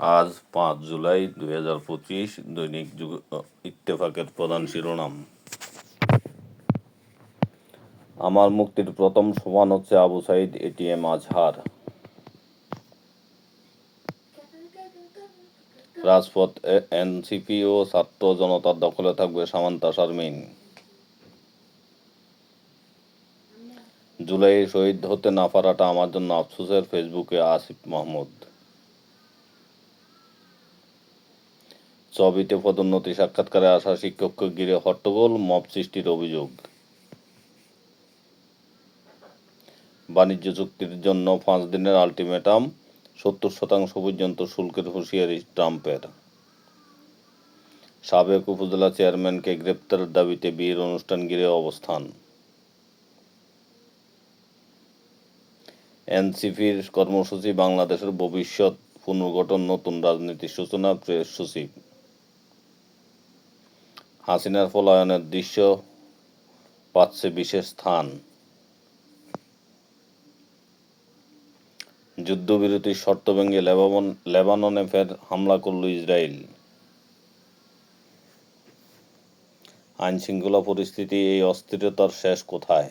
আজ পাঁচ জুলাই দুই হাজার পঁচিশ দৈনিক যুগ ইত্তেফাকের প্রধান শিরোনাম। আমার মুক্তির প্রথম সোপান হচ্ছে আবু সাইদ এটিএম আজহার। রাজপথ এনসিপি ও ছাত্র জনতার দখলে থাকবে সামান্তা শারমিন। জুলাই শহীদ হতে না পারাটা আমার জন্য আফসোসের, ফেসবুকে আসিফ মাহমুদ। চবিতে পদোন্নতি সাক্ষাৎকারে আসা শিক্ষককে ঘিরে হট্টগোল, মব সৃষ্টির অভিযোগ। বাণিজ্য চুক্তির জন্য পাঁচ দিনের আলটিমেটাম, সত্তর শতাংশ পর্যন্ত শুল্কের হুঁশিয়ারি ট্রাম্পের। সাবেক উপজেলা চেয়ারম্যানকে গ্রেপ্তারের দাবিতে বিয়ের অনুষ্ঠান ঘিরে অবস্থান। এনসিপির কর্মসূচি বাংলাদেশের ভবিষ্যৎ পুনর্গঠন নতুন রাজনীতির সূচনা, প্রেস সচিব। হাসিনার পলায়নের দৃশ্য পাচ্ছে বিশেষ স্থান। যুদ্ধবিরতির শর্ত ভেঙে লেবানন লেবাননে ফের হামলা করল ইসরায়েল। আইন শৃঙ্খলা পরিস্থিতি, এই অস্থিরতার শেষ কোথায়?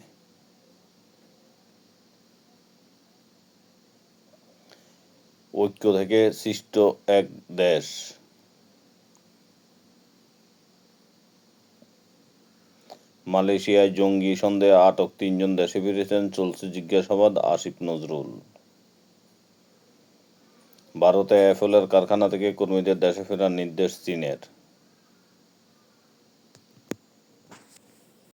ঐক্য থেকে সৃষ্ট এক দেশ। মালয়েশিয়ায় জঙ্গি সন্দেহে আটক তিনজন দেশে ফিরেছেন চলছে জিজ্ঞাসাবাদ, আসিফ নজরুল। ভারতে অ্যাপলের কারখানা থেকে কর্মীদের দেশে ফেরার নির্দেশ চীনের।